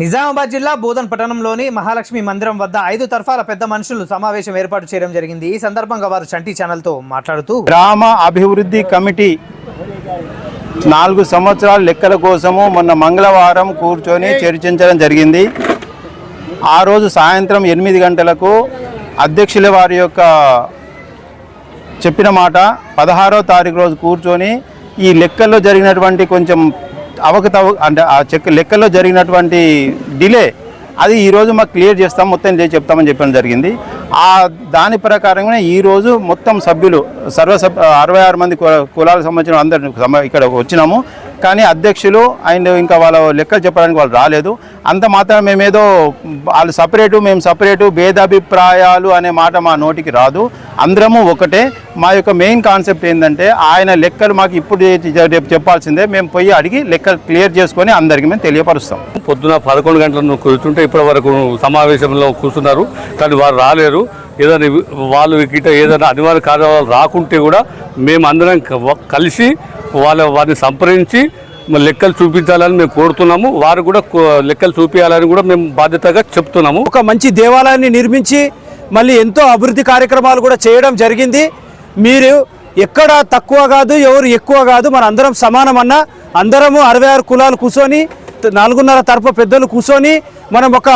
నిజామాబాద్ జిల్లా బోధన్ పట్టణంలోని మహాలక్ష్మి మందిరం వద్ద ఐదు తరఫాల పెద్ద మనుషులు సమావేశం ఏర్పాటు చేయడం జరిగింది. ఈ సందర్భంగా వారు చంటి ఛానల్తో మాట్లాడుతూ గ్రామ అభివృద్ధి కమిటీ నాలుగు సంవత్సరాల లెక్కల కోసము మొన్న మంగళవారం కూర్చొని చర్చించడం జరిగింది. ఆ రోజు సాయంత్రం ఎనిమిది గంటలకు అధ్యక్షుల వారి యొక్క చెప్పిన మాట పదహారో తారీఖు రోజు కూర్చొని ఈ లెక్కల్లో జరిగినటువంటి కొంచెం అవకతవ అంటే ఆ చెక్ లెక్కల్లో జరిగినటువంటి డిలే అది ఈరోజు మాకు క్లియర్ చేస్తాం మొత్తం చెప్తామని చెప్పడం జరిగింది. ఆ దాని ప్రకారంగానే ఈరోజు మొత్తం సభ్యులు సర్వ అరవై ఆరు మంది కులాలకు సంబంధించిన అందరు ఇక్కడ వచ్చినాము. కానీ అధ్యక్షులు అండ్ ఇంకా వాళ్ళ లెక్కలు చెప్పడానికి వాళ్ళు రాలేదు. అంత మాత్రం మేమేదో వాళ్ళు సపరేటు మేము సపరేటు భేదాభిప్రాయాలు అనే మాట మా నోటికి రాదు. అందరము ఒకటే. మా యొక్క మెయిన్ కాన్సెప్ట్ ఏంటంటే ఆయన లెక్కలు మాకు ఇప్పుడు చెప్పాల్సిందే. మేము పోయి అడిగి లెక్కలు క్లియర్ చేసుకొని అందరికీ మేము తెలియపరుస్తాం. పొద్దున పదకొండు గంటల కూర్చుంటే ఇప్పటి వరకు సమావేశంలో కూర్చున్నారు. కానీ వారు రాలేరు. ఏదైనా వాళ్ళు గిట్ట ఏదైనా అనివార్య కార్యాలు రాకుంటే కూడా మేము అందరం కలిసి వాళ్ళ వారిని సంప్రదించి లెక్కలు చూపించాలని మేము కోరుతున్నాము. వారు కూడా లెక్కలు చూపించాలని కూడా మేము బాధ్యతగా చెప్తున్నాము. ఒక మంచి దేవాలయాన్ని నిర్మించి మళ్ళీ ఎంతో అభివృద్ధి కార్యక్రమాలు కూడా చేయడం జరిగింది. మీరు ఎక్కడ తక్కువ కాదు ఎవరు ఎక్కువ కాదు మన అందరం సమానం అందరము అరవై ఆరు కులాలు కూర్చొని నాలుగున్నర తరపు పెద్దలు కూర్చొని మనం ఒక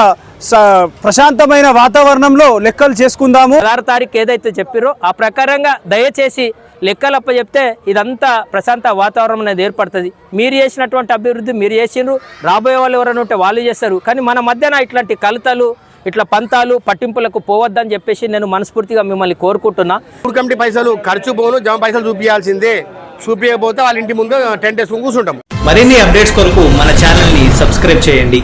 ప్రశాంతమైన వాతావరణంలో లెక్కలు చేసుకుందాము. పదహారు తారీఖు ఏదైతే చెప్పారో ఆ ప్రకారంగా దయచేసి లెక్కలు అప్ప చెప్తే ఇదంతా ప్రశాంత వాతావరణం అనేది ఏర్పడుతుంది. మీరు చేసినటువంటి అభివృద్ధి మీరు చేసిండ్రు రాబోయే వాళ్ళు ఎవరైనా ఉంటే వాళ్ళు చేస్తారు. కానీ మన మధ్యన ఇట్లాంటి కలతలు ఇట్లా పంతాలు పట్టింపులకు పోవద్దని చెప్పేసి నేను మనస్ఫూర్తిగా మిమ్మల్ని కోరుకుంటున్నా. కమిటీ పైసలు ఖర్చు పోను జమ పైసలు చూపించాల్సిందే చూపించకపోతే వాళ్ళ ఇంటి ముందు టెంట్ వేసుకొని కూర్చుంటాం మరిన్ని అప్డేట్స్ కొరకు మన ఛానల్ని సబ్స్క్రైబ్ చేయండి.